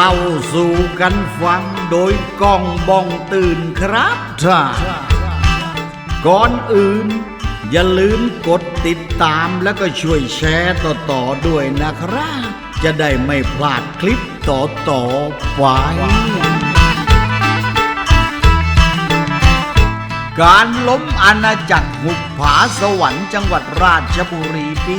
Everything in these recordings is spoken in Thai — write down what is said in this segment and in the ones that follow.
เล่าสู่กันฟังโดยกองบ้องตื่นครับท่าก่อนอื่น อย่าลืมกดติดตามแล้วก็ช่วยแชร์ต่อๆด้วยนะครับ จะได้ไม่พลาดคลิปต่อๆไปการล้มอาณาจักรหุบผาสวรรค์จังหวัดราชบุรีปี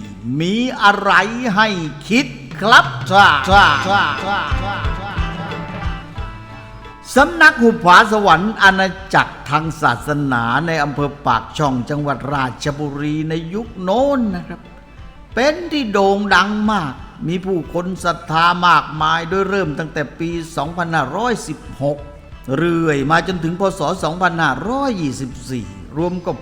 2524 มีอะไรให้คิด ครับท่าท่าท่าท่าท่าสำนักหุบผาสวรรค์อาณาจักรทางศาสนาในอำเภอปากช่องจังหวัดราชบุรีในยุคโน้นนะครับ เป็นที่โด่งดังมาก มีผู้คนศรัทธามากมายโดยเริ่มตั้งแต่ปี 2516 เรื่อยมาจนถึงพศ 2524 รวมก็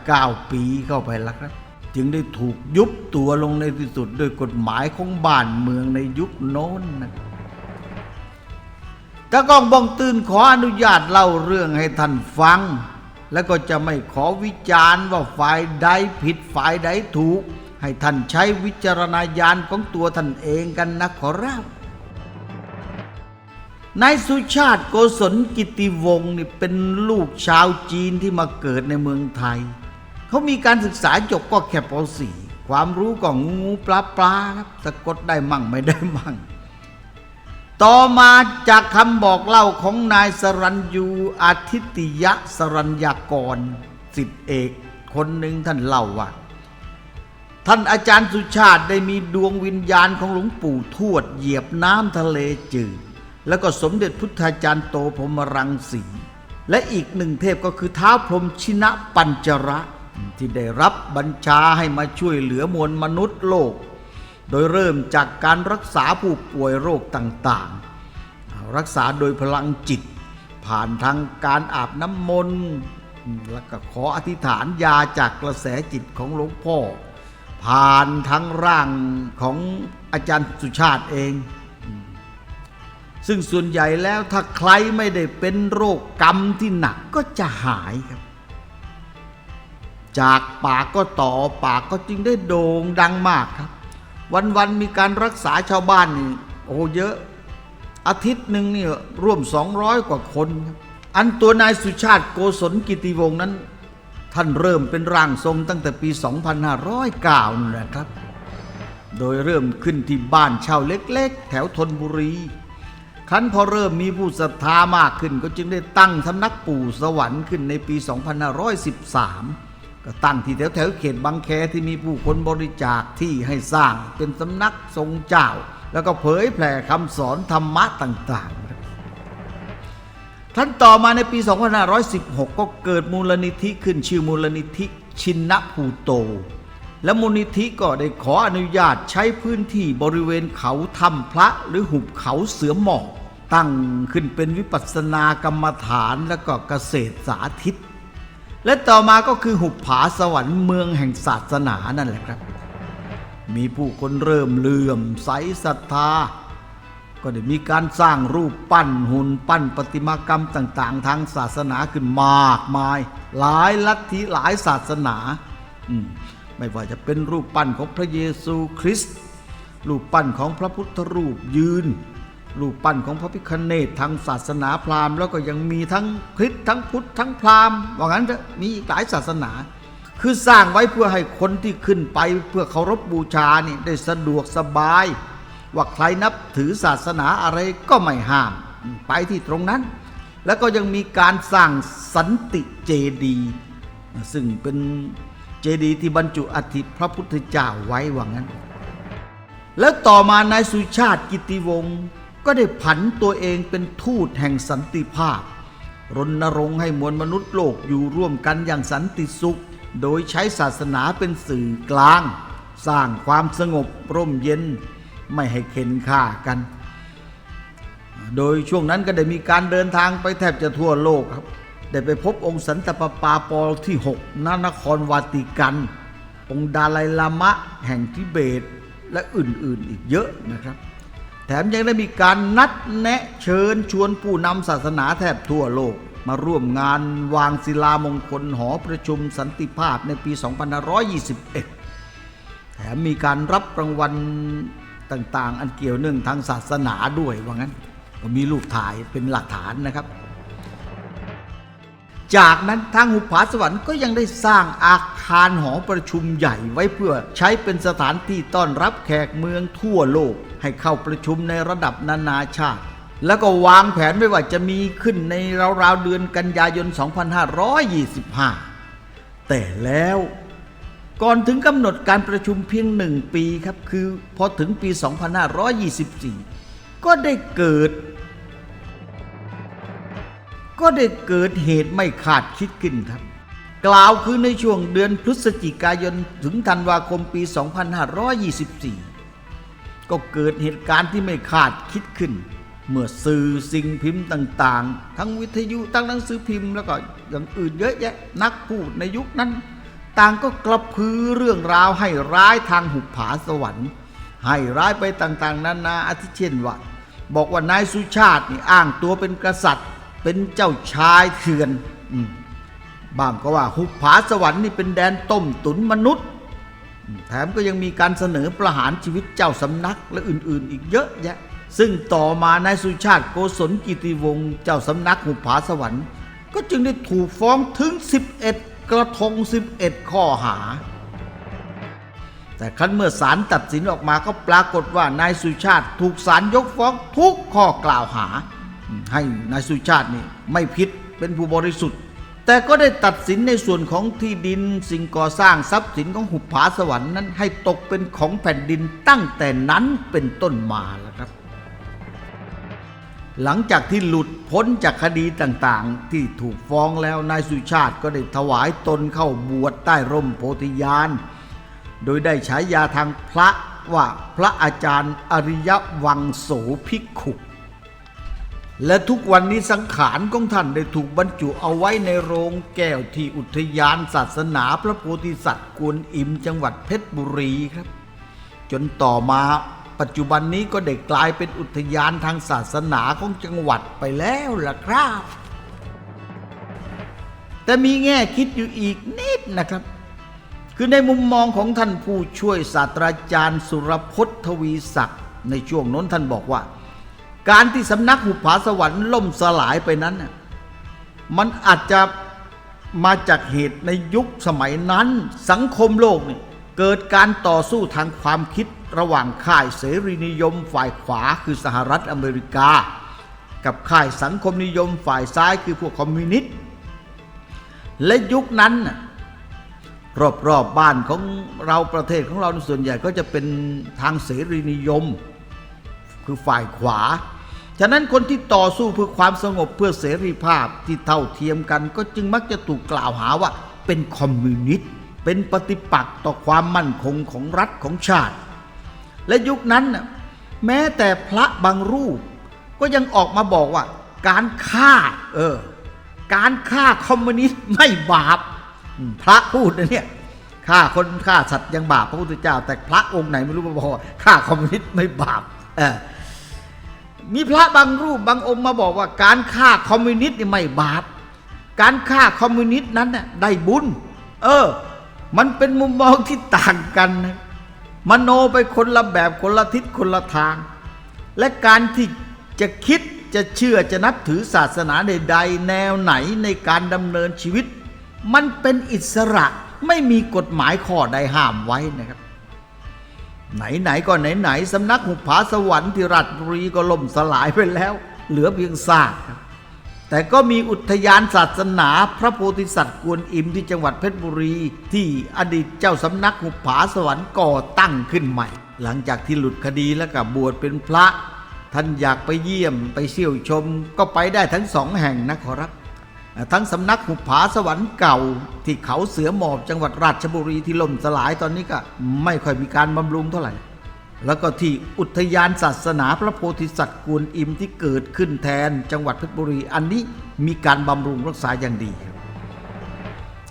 8-9 ปีเข้าไปแล้วครับ จึงได้ถูกยุบตัวลงในที่สุดโดยกฎหมายของบ้านเมืองในยุคโน้นนะตะกองบองตื่นขออนุญาตเล่าเรื่องให้ท่านฟัง แล้วก็จะไม่ขอวิจารณ์ว่าฝ่ายใดผิดฝ่ายใดถูก ให้ท่านใช้วิจารณญาณของตัวท่านเองกันนะขอรับนายสุชาติโกศลกิติวงศ์นี่เป็นลูกชาวจีนที่มาเกิดในเมืองไทย เขามีการศึกษาจบก็แค่ป .4 ความรู้ก็งูงูปลาปลาครับสะกดได้มั่งไม่ได้มั่ง ต่อมาจากคำบอกเล่าของนายสรัญยูอาทิตยะสรัญญากรสิทธิเอกคนหนึ่งท่านเล่าว่าท่านอาจารย์สุชาติได้มีดวงวิญญาณของหลวงปู่ทวดเหยียบน้ำทะเลจืด แล้วก็สมเด็จพุทธาจารย์โตพรมรังสี และอีกหนึ่งเทพก็คือท้าวพรมชินะปัญจระ ที่ได้รับบัญชาให้มาช่วยเหลือมวลมนุษย์โลก โดยเริ่มจากการรักษาผู้ป่วยโรคต่างๆ รักษาโดยพลังจิต ผ่านทางการอาบน้ำมนต์แล้วก็ขออธิษฐานยาจากกระแสจิตของหลวงพ่อ ผ่านทั้งร่างของอาจารย์สุชาติเอง ซึ่งส่วนใหญ่แล้วถ้าใครไม่ได้เป็นโรคกรรมที่หนักก็จะหายครับ จากปากก็ต่อปากก็จึงได้โด่งดังมากครับ วันๆมีการรักษาชาวบ้านนี่โอ้เยอะอาทิตย์หนึ่งนี่ร่วม 200 กว่าคน อันตัวนายสุชาติโกศลกิติวงศ์นั้น ท่านเริ่มเป็นร่างทรงตั้งแต่ปี 2509นั่นแหละครับ โดยเริ่มขึ้นที่บ้านเช่าเล็ก ๆ แถวธนบุรีครั้นพอเริ่มมีผู้ศรัทธามากขึ้นก็จึงได้ตั้งสำนักปู่สวรรค์ขึ้นในปี 2513 ตั้งที่แถวแถวเขตบางแคที่มีผู้คนบริจาคที่ให้สร้างเป็นสำนักทรงเจ้า แล้วก็เผยแผ่คำสอนธรรมะต่างๆท่านต่อมาในปี 2516 ก็เกิดมูลนิธิขึ้นชื่อมูลนิธิชินภูโต และมูลนิธิก็ได้ขออนุญาตใช้พื้นที่บริเวณเขาถ้ำพระหรือหุบเขาเสือหมอกตั้งขึ้นเป็นวิปัสสนากรรมฐานและก็เกษตรสาธิต และต่อมาก็คือหุบผาสวรรค์เมืองแห่งศาสนานั่นแหละครับ มีผู้คนเริ่มเลื่อมใสศรัทธา ก็ได้มีการสร้างรูปปั้นหุ่นปั้นประติมากรรมต่างๆ ทางศาสนาขึ้นมากมาย หลายลัทธิหลายศาสนาอไม่ว่าจะเป็นรูปปั้นของพระเยซูคริสต์รูปปั้นของพระพุทธรูปยืน รูปปั้นของพระพิคเนตทางศาสนาพราหมณ์แล้วก็ยังมีทั้งคริสต์ทั้งพุทธทั้งพราหมณ์ว่างั้นเถอะมีอีกหลายศาสนา คือสร้างไว้เพื่อให้คนที่ขึ้นไปเพื่อเคารพบูชานี่ได้สะดวกสบาย ว่าใครนับถือศาสนาอะไรก็ไม่ห้าม ไปที่ตรงนั้น แล้วก็ยังมีการสร้างสันติเจดีย์ซึ่งเป็นเจดีย์ที่บรรจุอัฐิพระพุทธเจ้าไว้ว่างั้น แล้วต่อมานายสุชาติกิติวงศ์ ก็ได้ผันตัวเองเป็นทูตแห่งสันติภาพ รณรงค์ให้มวลมนุษย์โลกอยู่ร่วมกันอย่างสันติสุข โดยใช้ศาสนาเป็นสื่อกลาง สร้างความสงบร่มเย็นไม่ให้เข็นฆ่ากัน โดยช่วงนั้นก็ได้มีการเดินทางไปแทบจะทั่วโลกครับ ได้ไปพบองค์สันตปาปาปอลที่ 6 ณ นครวาติกัน องค์ดาไลลามะแห่งทิเบตและอื่นๆอีกเยอะนะครับ แถมยังได้มีการนัดแนะเชิญชวนผู้นำศาสนาแทบทั่วโลก มาร่วมงานวางศิลามงคลหอประชุมสันติภาพในปี 2521 แถมมีการรับรางวัลต่างๆ อันเกี่ยวเนื่องทางศาสนาด้วยว่างั้น ก็มีรูปถ่ายเป็นหลักฐานนะครับ จากนั้นทางหุบผาสวรรค์ก็ยังได้สร้างอาคารหอประชุมใหญ่ไว้เพื่อใช้เป็นสถานที่ต้อนรับแขกเมืองทั่วโลก ให้เข้าประชุมในระดับนานาชาติ แล้วก็วางแผนไว้ว่าจะมีขึ้นในราวๆเดือนกันยายน 2525 แต่แล้วก่อนถึงกำหนดการประชุมเพียงหนึ่งปีครับ คือพอถึงปี 2524 ก็ได้เกิด ก็ได้เกิดเหตุไม่คาดคิดขึ้นครับ กล่าวคือในช่วงเดือนพฤศจิกายนถึงธันวาคมปี 2524 ก็เกิดเหตุการณ์ที่ไม่คาดคิดขึ้น เมื่อสื่อสิ่งพิมพ์ต่างๆ ทั้งวิทยุทั้งหนังสือพิมพ์แล้วก็อย่างอื่นเยอะแยะนักพูดในยุคนั้น ต่างก็กระพือเรื่องราวให้ร้ายทางหุบผาสวรรค์ ให้ร้ายไปต่างๆ นานาอาทิเช่นว่าบอกว่านายสุชาตินี่อ้างตัวเป็นกษัตริย์ เป็นเจ้าชายเถื่อนอบางก็ว่าหุบผาสวรรค์นี่เป็นแดนต้มตุนมนุษย์ แถมก็ยังมีการเสนอประหารชีวิตเจ้าสำนักและอื่นๆ อีกเยอะแยะ ซึ่งต่อมานายสุชาติโกศลกิติวงศ์เจ้าสำนักหุบผาสวรรค์ ก็จึงได้ถูกฟ้องถึง 11 กระทง 11 ข้อหา แต่ครั้นเมื่อศาลตัดสินออกมาก็ปรากฏว่านายสุชาติถูกศาลยกฟ้องทุกข้อกล่าวหา ให้นายสุชาตินี่ไม่ผิดเป็นผู้บริสุทธิ์ แต่ก็ได้ตัดสินในส่วนของที่ดินสิ่งก่อสร้างทรัพย์สินของหุบผาสวรรค์นั้นให้ตกเป็นของแผ่นดินตั้งแต่นั้นเป็นต้นมาแล้วครับ หลังจากที่หลุดพ้นจากคดีต่างๆ ที่ถูกฟ้องแล้วนายสุชาติก็ได้ถวายตนเข้าบวชใต้ร่มโพธิญาณโดยได้ฉายาทางพระว่าพระอาจารย์อริยวังโสภิกขุ และทุกวันนี้สังขารของท่านได้ถูกบรรจุเอาไว้ในโรงแก้วที่อุทยานศาสนาพระโพธิสัตว์กวนอิมจังหวัดเพชรบุรีครับ จนต่อมาปัจจุบันนี้ก็ได้กลายเป็นอุทยานทางศาสนาของจังหวัดไปแล้วล่ะครับ แต่มีแง่คิดอยู่อีกนิดนะครับ คือในมุมมองของท่านผู้ช่วยศาสตราจารย์สุรพจน์ทวีศักดิ์ในช่วงน้นท่านบอกว่า การที่สำนักหุบผาสวรรค์ล่มสลายไปนั้น มันอาจจะมาจากเหตุในยุคสมัยนั้น สังคมโลกเนี่ยเกิดการต่อสู้ทางความคิดระหว่างค่ายเสรีนิยมฝ่ายขวาคือสหรัฐอเมริกา กับค่ายสังคมนิยมฝ่ายซ้ายคือพวกคอมมิวนิสต์และยุคนั้นรอบๆบบ้านของเราประเทศของเราส่วนใหญ่ก็จะเป็นทางเสรีนิยม คือฝ่ายขวา ฉะนั้นคนที่ต่อสู้เพื่อความสงบเพื่อเสรีภาพที่เท่าเทียมกัน ก็จึงมักจะถูกกล่าวหาว่าเป็นคอมมิวนิสต์เป็นปฏิปักษ์ต่อความมั่นคงของรัฐของชาติ และยุคนั้นแม้แต่พระบางรูป ก็ยังออกมาบอกว่า การฆ่าเออการฆ่าคอมมิวนิสต์ไม่บาปพระพูดนะเนี่ยฆ่าคนฆ่าสัตว์ยังบาปพระพุทธเจ้า แต่พระองค์ไหนไม่รู้มาบอกว่ฆ่าคอมมิวนิสต์ไม่บาปเออ มีพระบางรูปบางองค์มาบอกว่าการฆ่าคอมมิวนิสต์นี่ไม่บาป การฆ่าคอมมิวนิสต์นั้นน่ะได้บุญ เออ มันเป็นมุมมองที่ต่างกันนะมโนไปคนละแบบคนละทิศคนละทาง และการที่จะคิดจะเชื่อจะนับถือศาสนาใดๆแนวไหนในการดำเนินชีวิต มันเป็นอิสระไม่มีกฎหมายข้อใดห้ามไว้นะครับ ไหนๆก็ไหนๆสำนักหุบผาสวรรค์ที่ราชบุรีก็ล่มสลายไปแล้ว เหลือเพียงซากครับแต่ก็มีอุทยานศาสนาพระโพธิสัตว์กวนอิมที่จังหวัดเพชรบุรี ที่อดีตเจ้าสำนักหุบผาสวรรค์ก่อตั้งขึ้นใหม่ หลังจากที่หลุดคดีแล้วกับบวชเป็นพระ ท่านอยากไปเยี่ยมไปเชี่ยวชม ก็ไปได้ทั้งสองแห่งนะขอรับ ทั้งสำนักหุบผาสวรรค์เก่า ที่เขาเสือหมอบจังหวัดราชบุรีที่ล่มสลายตอนนี้ก็ไม่ค่อยมีการบำรุงเท่าไหร่ แล้วก็ที่อุทยานศาสนาพระโพธิสัตว์กวนอิมที่เกิดขึ้นแทนจังหวัดเพชรบุรี อันนี้มีการบำรุงรักษาอย่างดี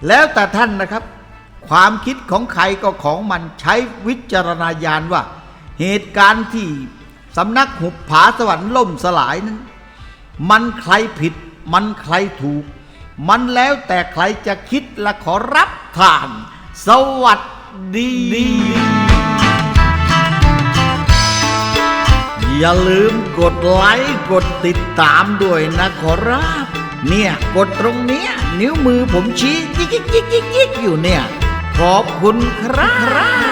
แล้วแต่ท่านนะครับ ความคิดของใครก็ของมันใช้วิจารณญาณว่า เหตุการณ์ที่สำนักหุบผาสวรรค์ล่มสลายนั้น มันใครผิดมันใครถูก มันแล้วแต่ใครจะคิดและขอรับทาน สวัสดีอย่าลืมกดไลค์กดติดตามด้วยนะขอรับ เนี่ยกดตรงเนี้ย นิ้วมือผมชี้ยิกยิกยิกยิกยิกอยู่เนี่ย ขอบคุณครับ